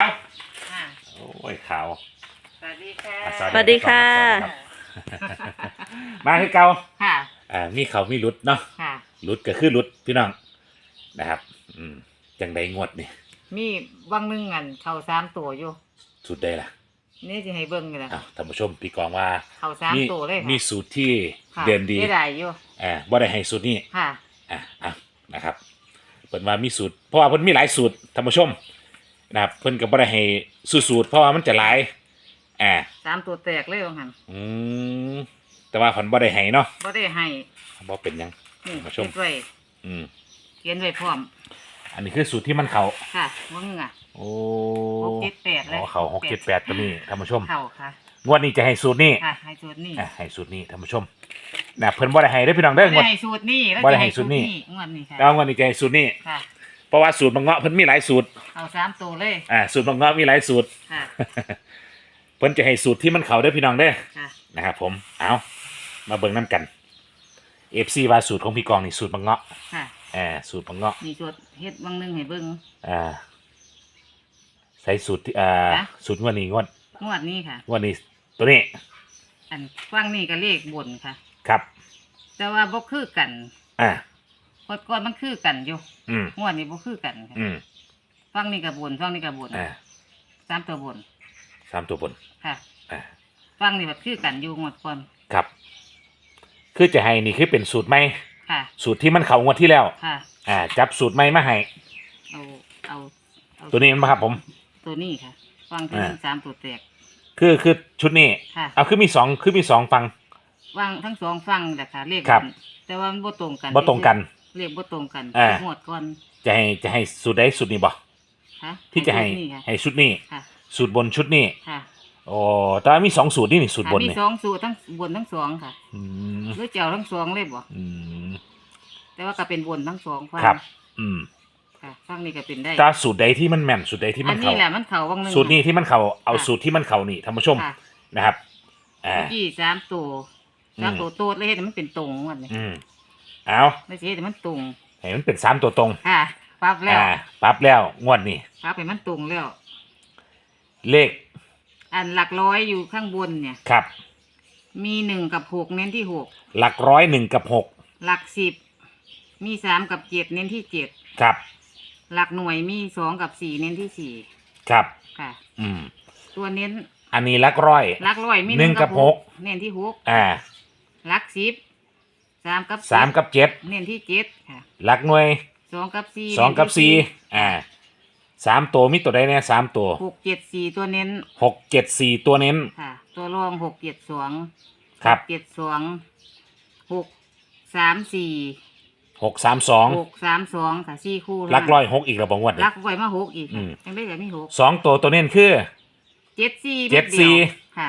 ค่ะโอ้ยขาว สวัสดีค่ะอะสวัสดีค่ะ สวัสดีครับ มาคือเก่าค่ะอ่ามีเขามีรุดเนาะค่ะ รุดก็คือรุดพี่น้องนะครับ อืมจังใดงวดนี่มีวังหนึงอันเขาสามตัวอยู่สุดได้ล่ะนี่จะให้เบิ่งกันละอ้าวท่านผู้ชมพี่กองว่าเขาสามมีตัวเลยค่ะมีสูตรที่ค่ะเด่นดีเสียดายอยู่อ่าบ่ได้ให้สูตรนี้ค่ะ อะอะนะครับเพิ่นว่ามีสูตรเพราะว่าเพิ่นมีหลายสูตรท่านผู้ชม นะครับเพิ่นก็บ่ได้ให้สูสูตรเพราะว่ามันจะหลายอ่าสามตัวแตกเลยว่างั้นอืมแต่ว่าเพิ่นบ่ได้ให้เนาะบ่ได้ให้บ่เป็นหยัง นี่มาชม เขียนไว้อืมเขียนไว้พร้อมอันนี้คือสูตรที่มันเข้าค่ะวังอะโอ้หกเจ็ดแปดเลยอ๋อเข้าหกเจ็ดแปดก็มีท่านผู้ชม เข้าค่ะงวดนี้จะให้สูตรนี้ค่ะให้สูตรนี่อะให้สูตรนี้ท่านผู้ชมนะเพิ่นบ่ได้ให้เด้อพี่น้องบ่เด้องวได้ดให้สูตรนี่แล้วบ่ได้จะให้ให้สูสูตตรรนี่ นี่งวดนี้ค่ะแล้วงวดนี้จะให้สูตรนี้ ค่ะ เพราะว่าสูตรบางเงาะเพิ่นมีหลายสูตรเอาสามตัวเลยอ่าสูตรบางเงาะมีหลายสูตร ค่ะเพิ่นจะให้สูตรที่มันเข้าเด้อพี่น้องเด้อค่ะนะครับผมเอามาเบิ่งน้ำกัน FC ว่าสูตรของพี่กองนี่สูตรบางเงาะค่ะอ่าสูตรบางเงาะมีสูตรเฮ็ดวังหนึงให้เบิ่ง อ่าใส่สูตรที่อ่าฮะ สูตรงวดนี้งวดงวดนี้ค่ะ งวดนี้ตัวนี้อันฟังนี่ก็เลขบนค่ะ ครับ แต่ว่าบ่คือกัน อ่า ก่อนก่อนมันคือกันอยู่อืมงวดนี้บ่คือกันค่ะอืมฟังนี่ก็บนฟังนี่ก็บนอ่าสามตัวบนสามตัวบนค่ะ อ่าฟังนี่แบบคือกันอยู่งวดก่อนครับ คือจะให้นี่คือเป็นสูตรใหม่ค่ะ สูตรที่มันเข้างวดที่แล้ว ค่ะ อ่า จับสูตรใหม่มาให้เอาเอาเอาตัวนี้มันมาครับผม ตัวนี้ค่ะ ฟังที่อ่ามันสามตัวแตกคือคือชุดนี้ค่ะ เอาคือมีสองคือมีสองฟัง วางทั้งสองฟังแหละค่ะเลขครับนแต่ว่ามันบ่ตรงกันบ่ตรงกัน เลขบ่ตรงกันอ่างวดก่อนจะให้จะให้สูตรใดสูตรนี้บ่ค่ะที่จะให้นี่ค่ะให้ชุดนี้ค่ะสูตรบนชุดนี้ค่ะโอ้แต่ว่ามีสองสูตรนี่นี่สูตรบนมีนี่สองสูตรทั้งบนทั้งสองค่ะอืมหรือเจ้าทั้งสองเลยบ่อืม แต่ว่าก็เป็นบนทั้งสองฟังครับ อืมค่ะฟังนี่ก็เป็นได้แต่สูตรใดที่มันแม่นสูตรใดที่อัมันนนี้เข้าแหละมันเข่าวังหนึง สูตรนี้ที่มันเข้าเอาค่ะ สูตรที่มันเข้านี่ท่านผู้ชมค่ะนะครับอ่า ยี่สามตัวอืม สามตัวโตดเลยเห็นมันเป็นตรงวันนี้อืม เอาไม่ใช่แต่มันตรงให้มันเป็นสามตัวตรงค่ะปั๊บแล้วอ่าปั๊บแล้วงวดนี่ปั๊บให้มันตรงแล้ว เลขอันหลักร้อยอยู่ข้างบนเนี่ย ครับ มีหนึ่งกับหกเน้นที่หกหลักร้อยหนึ่งกับหกหลักสิบมีสามกับเจ็ดเน้นที่เจ็ดครับ หลักหน่วยมีสองกับสี่เน้นที่สี่ครับ ค่ะ อืม ตัวเน้นอันนี้หลักร้อย หลักร้อยมีหนึ่งกับหก เน้นที่หกอ่า หลักสิบ สามกับสามกับเจ็ดเน้นที่เจ็ดค่ะหลักหน่วยสองกับสี่สองกับเน้นสี่ที่อ่าสามตัวมีตัวใดเนี่ยสามตัวหกเจ็ดสี่ตัวเน้นหกเจ็ดสี่ตัวเน้นค่ะ ตัวรองหกเจ็ดสองครับเจ็ดสองหกสามสี่หกสามสองหกสามสองค่ะสี่คู่หลักร้อยหกอีกแล้วบางวันลักไว้มาหกอีกอืมยังได้แต่มีหกสองตัวตัวเน้นคือเจ็ดสี่เจ็ดสี่ม็ยวค่ะ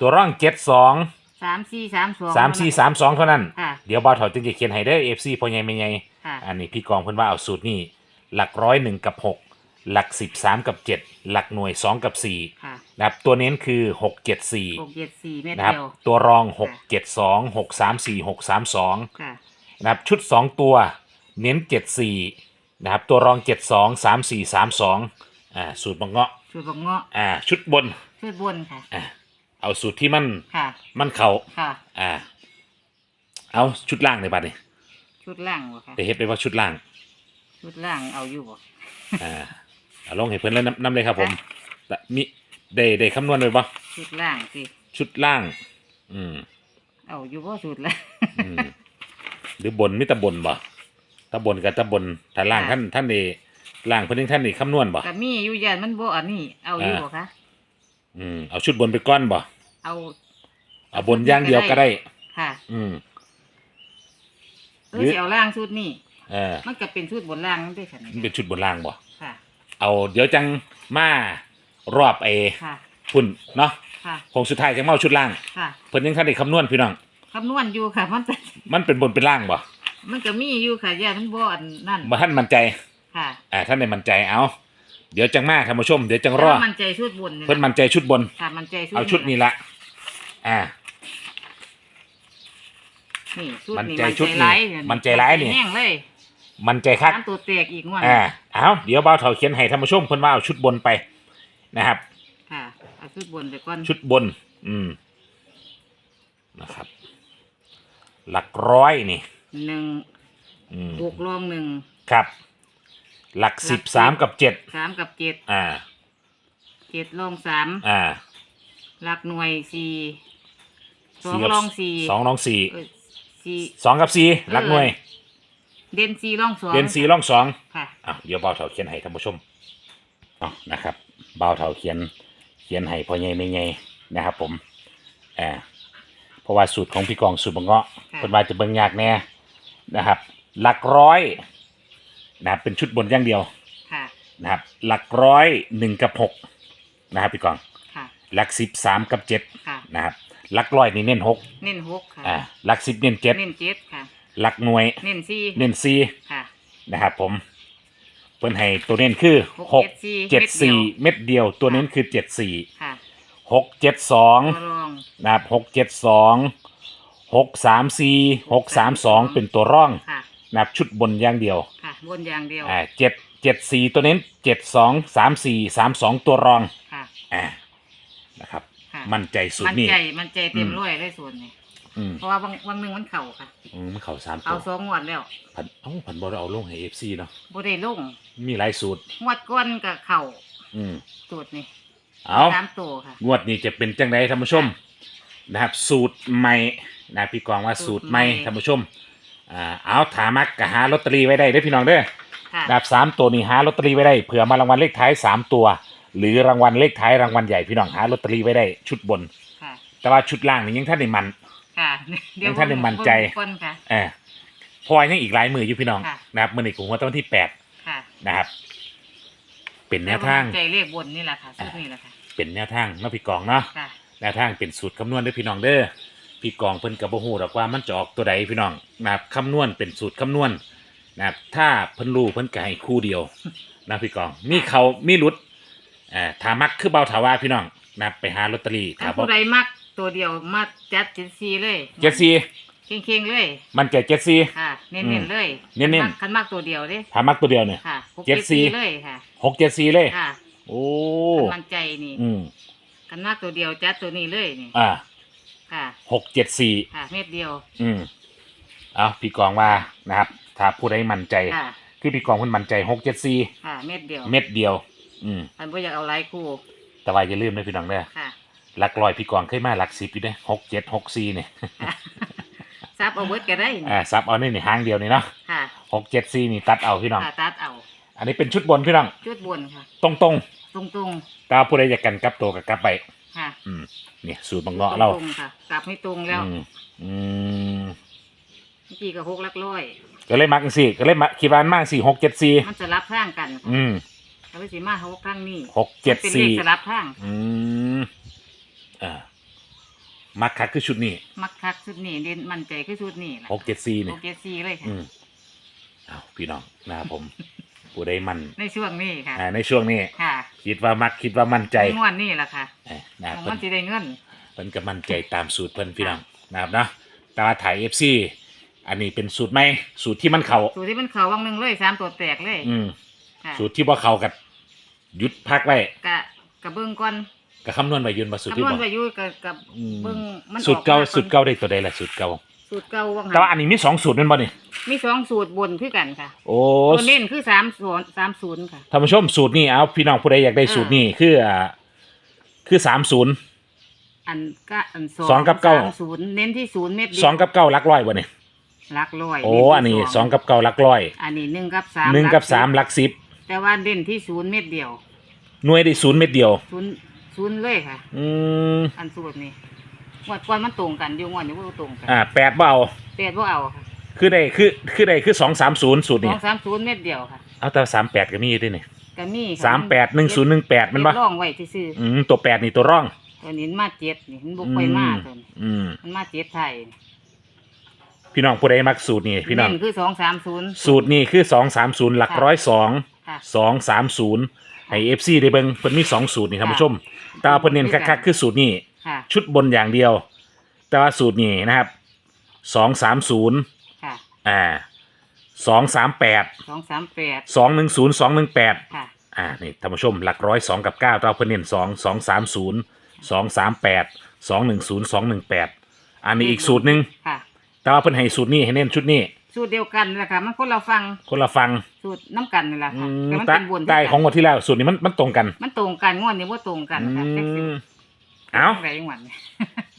ตัวร่องเจ็ดสอง สามสี่สามสองสามสี่สามสองเท่านั้น ค่ะเดี๋ยวบอลถอดจึงจะเขียนให้ได้เอฟซีพอใหญ่ไม่ใหญ่ค่ะอันนี้พี่กองเพิ่นว่าเอาสูตรนี่หลักร้อยหนึ่งกับหกหลักสิบสามกับเจ็ดหลักหน่วยสองกับสี่ค่ะนะครับตัวเน้นคือหกเจ็ดสี่หกเจ็ดสี่เม็ดนะครับเดียว ตัวรองหกเจ็ดสองหกสามสี่หกสามสอง ค่ะนะครับชุดสองตัวเน้นเจ็ดสี่นะครับตัวรองเจ็ดสองสามสี่สามสองอ่าสูตรบังเงาะชุดบักเงาะอ่าชุดบนชุดบนค่ะอ่า เอาสูตรที่มันค่ะ มันเข่าค่ะ อ่า เอาชุดล่างในบัดนี้ชุดล่างบ่ค่ะจะเฮ็ดไปว่าชุดล่าง ชุดล่างเอาอยู่บ่อ่าเอาลงให้เพิ่นแล้วนำเลยครับผมแต่มีได้ได้คำนวณไว้บ่ชุดล่างสิ ชุดล่าง อืม เอาอยู่บ่ชุดล่าง อืม หรือบนมิตรบนบ่ตะบนกับตะบนถ้าล่างค่ะ ท่านท่านนี่ล่างเพิ่นยังท่านนี่คำนวณบ่ ก็มีอยู่ยันมันบ่อันนี้เอาอยู่บ่คะ อืมเอาชุดบนไปก้อนบ่เอาเอาบนอย่างเดียวก็ได้ ค่ะอืมเออ สิเอาล่างชุดนี้เออมันก็เป็นชุดบนล่างนั่นด้วยค่ะมันเป็นชุดบนล่างบ่ค่ะเอาเดี๋ยวจังมารอบเอค่ะพุ่นเนาะค่ะคงสุดท้ายจังมาเอาชุดล่าง ค่ะเพิ่นยังท่านได้คำนวณพี่น้อง คำนวณอยู่ค่ะ มันเป็นมันเป็นบนเป็นล่างบ่มันก็มีอยู่ค่ะย่ามันบ่อันนั่นบ่ท่านมั่นใจ ค่ะ อ่าท่านได้มั่นใจเอา เดี๋ยวจังมาท่านผู้ชม เดี๋ยวจังรอแต่ว่ามันใจชุดบนยะเพิ่นมั่นใจชุดบนค่ะมันใจชุดเอาชุดนี้ละอ่านี่ชุดมันนี้ใจชุดนี้ร้ายเยมันใจร้ายนี่แห้งเลยมั่นใจคักน้ำตัวแตกอีกงวดอ่าเอาเดี๋ยวบ่าวเถาเขียนให้ท่านผู้ชมเพิ่นว่าเอาชุดบนไปนะครับค่ะเอาชุดบนไปก่อนชุดบน อืมนะครับ หลักร้อยนี่หนึ่งอืมบวกรองหนึ่งครับ หลักสิบสามกับเจ็ดสามกับเจ็ดอ่าเจ็ดรองสามอ่าหลักหน่วยสี่สองกับรองสี่สองรองสี่เอ้ยสี่สองกับสี่หลักหน่วย เด่นสี่รองสองเรียนสี่รองสองค่ะอะเดี๋ยวเบาเถาเขียนให้ท่านผู้ชมเอานะครับเบาเถาเขียน เขียนให้พ่อใหญ่ไม่ใหญ่นะครับ ผมอ่าเพราะว่าสูตรของพี่กองสูตรบังเงาะค่ะเป็นว่าจะเบิ่งยากแน่นะครับ หลักร้อย นะครับเป็นชุดบนอย่างเดียวค่ะ นะครับหลักร้อยหนึ่งกับหกนะครับพี่กองค่ะ หลักสิบสามกับเจ็ดค่ะ นะครับหลักร้อยนี่เน้นหกเน้นหกค่ะ อ่าหลักสิบเน้นเจ็ดเน้นเจ็ดค่ะ หลักหน่วยเน้นสี่เน้นสี่ค่ะนะครับผมเพิ่นให้ตัวเน้นคือหกเจ็ดสี่เม็ดเดียว ตัวเน้นคือเจ็ดสี่ค่ะหกเจ็ดสองตัวรองนะครับหกเจ็ดสองหกสามสี่หกสามสองเป็นตัวร่องค่ะ นะครับชุดบนอย่างเดียวค่ะบนอย่างเดียวอ่าเจ็ดเจ็ดสี่ตัวเน้นเจ็ดสองสามสี่สามสองตัวรองค่ะอ่านะครับ ค่ะมั่นใจสุดมันนี่ใจมันใจเต็มอืม ร้อยเลยส่วนนี้อืมเพราะว่าบางวันหนึ่งมันเข่าค่ะ อืมมันเข่าสามตัเอาวสองงวดแล้วผันเอ้าผันบอลเอาลงให้เอฟซีเนาะบ่ได้ลงมีหลายสูตร งวดก้อนกับเข่าอืมสูตรนี่เอา สามตัวค่ะ งวดนี้จะเป็นจังไดท่านผู้ชมนะครับ สูตรใหม่นะพี่กองว่าสูสูตตรรใหใหม่ม่ท่านผู้ชม อ่าเอาถามักกะหาลอตเตอรี่ไว้ได้เด้อพี่น้องเด้อค่ะดับสามตัวนี้หาลอตเตอรี่ไว้ได้เผื่อมารางวัลเลขท้ายสามตัว หรือรางวัลเลขท้ายรางวัลใหญ่พี่น้องหาลอตเตอรี่ไว้ได้ชุดบน ค่ะแต่ว่าชุดล่างนี่ยังท่านได้มัน ค่ะยังท่านได้มั่นใจเบิ่งก่อนค่ะ เออเพราะว่ายังอีกหลายมืออยู่พี่น้องค่ะ นะครับมื่อนี้ผมว่าตอนที่แปดค่ะนะครับ เป็นแนวทาง ใจเลขบนนี่แหละค่ะสูตรนี่แหละค่ะเป็นแนวทางเนาะพี่กองเนาะ ค่ะ แนวทางเป็นสูตรคำนวณเด้วยพี่น้องเด้อ พี่กองเพิ่นกับบ่ฮู้ดอกว่ามันจะออกตัวใดพี่น้องนะครับคำนวณเป็นสูตรคำนวณนะครับถ้าเพิ่นรู้เพิ่นก็ให้คู่เดียวนะพี่กองมีเขามีหลุดอ่าถ้ามักคือเบาถาว่าพี่น้องนะครับไปหาลอตเตอรี่ถ้าถ้าบ่ผู้ใดมักตัวเดียวมาจัดเจ็ดซีเลยเจ็ดสี่เข่งๆเลย มันใจเจ็ดสี่ค่ะ เน้อืมนๆเลยเน้นๆคัมักคันมักตัวเดียวเด้ถ้ามักตัวเดียวเนี่ย ค่ะหกเจ็ดสี่เลยค่ะ หกเจ็ดสี่เลย ค่ะโอ้ คันมันใจนี่อืมคันมักตัวเดียวจัดตัวนี้เลยนี่ อ่า ค่ะหกเจ็ดสี่ค่ะเม็ดเดียวอืมเอาพี่กองว่านะครับ ถ้าผู้ใดมั่นใจ ค่ะคือพี่กองเพิ่นมั่นใจหกเจ็ดสี่ค่ะเม็ดเดียวเม็ดเดียว อืมอันบ่อยากเอาหลายคู่แต่ว่าอย่าลืมนะพี่น้องเด้อค่ะหลักลอยพี่กองเคยมาหลักสิบอยู่เด้หกเจ็ดหกสี่เนี่ยค่ะซับเอาเบิดก็ได้นี่อ่าซับเอานี่ในห้างเดียวนี่เนาะค่ะหกเจ็ดสี่นี่ตัดเอาพี่น้อง ค่ะตัดเอาอันนี้เป็นชุดบนพี่น้องชุดบนค่ะ ตรงตรงตรงๆ ตาผู้ใดอยากกันกลับตัวกับกลับไปๆ ค่ะอืมเนี่ยสูตรบังเงาะเราตรงๆค่ะกลับไม่ตรงแล้วอืมอืมเมื่อกี้ก็หกหลักร้อย ก็เลยมักสี่ก็เลยมักคิดว่ามันมากสี่หกเจ็ดสี่มันจะรับข้างกันค่ะอืมแล้วไปสิมาหกข้างนี้หกเจ็ดเป็นเลสี่ขสลับข้าง อืมอ่ามักคักคือชุดนี้มักคักชุดนี้เด่นมั่นใจคือชุดนี้แหละหกเจ็ดสี่หเนี่ยกเจ็ดสี่เลยค่ะ อืมเอาพี่น้องนะครับผม ผู้ใดมันในช่วงนี้ค่ะ อ่าในช่วงนี้ ค่ะคิดว่ามักคิดว่ามั่นใจในงวดนี้แหละค่ะเอ้ยนะของเพิ่มันนจะได้เงิน เพิ่นก็มั่นใจตามสูตรเพิ่นพี่น้องนะครับเนาะแต่ว่าถ่ายเอฟซีอันนี้เป็นสูตรใหม่สูตรที่มันเขาสูตรที่มันเขาวังหนึ่งเลยสามตัวแตกเลยอืมค่ะสูตรที่บ่เขากับหยุดพักไว้กะกะเบิ้งก่อนก็คำนวณไว้ยืนมาสูตรคำที่นวณบ่ไปอยู่กับกับอืมเบิ้งมันออกสูตรเก่ามาสูตรเก่าได้ตัวใดล่ะสูตรเก่า สูตรเก่าว่างแต่ว่าอันนี้มีสองสูตรนั่นบ่นี่มีสองสูตรบนคือกันค่ะโอ้ตัวเน้นคือสามศูนย์สามศูนย์ค่ะท่านผู้ชมสูตรนี้เอาพี่น้องผู้ใดอยากได้สูตรนี้คืออ่าคือสามศูนย์ อันก็อันสองสองกับเก้า สมศูนย์เน้นที่ศูนย์เม็ดเดียวสองกับเก้าหลักร้อยบ่นี่หลักร้อยโอ้เที่อันนี้สสองกับเก้าหลักร้อยอันนี้หนึ่งกับสามหนึ่งกับหลัสามหลักสิบแต่ว่าเด่นที่ศูนย์เม็ดเดียวหน่วยได้ศูนย์เม็ดเดียว ศูนย์ศูนย์เลยค่ะ อืมอันสูตรนี้ งวดก่อนมันตรงกันอยู่งวดนี้ก็ตรงกันอ่าแปดเบเอาแปดว่าเอาค่ะคือได้คือคือได้คือสองสามศูนย์สูตรสอนี้งสามศูนย์เม็ดเดียวค่ะเอาแต่สามแปดก็มีอยู่ด้วยนี่ก็มีค่ะสามแปดหนึ่งศูนย์หนึ่งแปดมันปะเจ็ร่องไว้ซื่ออืมตัวแปดนี่ตัวร่องๆตัวนี้มันมาเจ็ดนี่มันบุกไปมาตัวนี้อืมมันมาเจ็ดไทยพี่น้องผู้ใดมักสูตรนี้พี่น้องเคือสองสามศูนย์ สูตรนี้คือสองสามศูนย์หลักร้อยสองค่ะ สองสามศูนย์ ให้เอฟซีได้เบิ่งเพิ่นมีสองสูตรนี่ท่านผู้ชม แตว่าเพิ่นเน้นคักๆคือสูตรนี้ ค่ะ ชุดบนอย่างเดียว แต่ว่าสูตรนี้นะครับสองสามศูนย์ค่ะอ่าสองสามแปดสองสามแปดสองหนึ่งศูนย์สองหนึ่งแปดค่ะ อ่านี่ท่านผู้ชมหลักร้อยสองกับเก้าเราเพิ่นเน้นสองสองสามศูนย์สองสามแปดสองหนึ่งศูนย์สองหนึ่งแปดอันนี้อีกสูตรหนึ่งค่ะ แต่ว่าเพิ่นให้สูตรนี้ให้เน้นชุดนี้ สูตรเดียวกันแหละค่ะ มันคนเราฟังคนละฟังสูตรน้ำกันนี่แหละอืค่ะมแต่มันใต้เป็นบนใต้ของงวดที่แล้วสูตรนี้มันมันตรงกัน มันตรงกันงวดนี้ว่าตรงกันค่ะอืแท็กซี่มเอ้าไรจังหวัดเนี่ย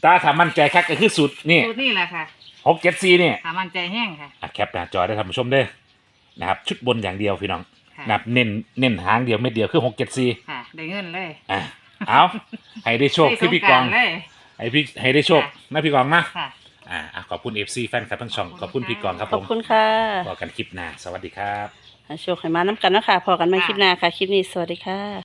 ตาถามมั่นใจคักก็คือสูตรนี่สูตรนี่แหละค่ะหกเจ็ดสี่เนี่ยถามันใจแห้งค่ะอะแคปหน้าจอได้ท่านผู้ชมเด้อนะครับ ชุดบนอย่างเดียวพี่น้องค่ะนะครับเน้นเน้นหางเดียวเม็ดเดียวคือหกเจ็ดสี่ค่ะ ได้เงินเลยอะเอาให้ได้โชคได้ที่พี่กองสรเลยให้พี่ให้ได้โชคค่ะนะพี่กองมาค่ะ อ่าอะขอบคุณเอฟซีแฟนคลับทั้งช่องขขออบบคุคุณณพี่กองครับขผอบมคุณค่ะพอกันคลิปหน้า สวัสดีครับโชคให้มาน้ำกันเนาะคะพอกันใหมาค่ะคลิปหน้าค่ะ คลิปนี้สวัสดีค่ะ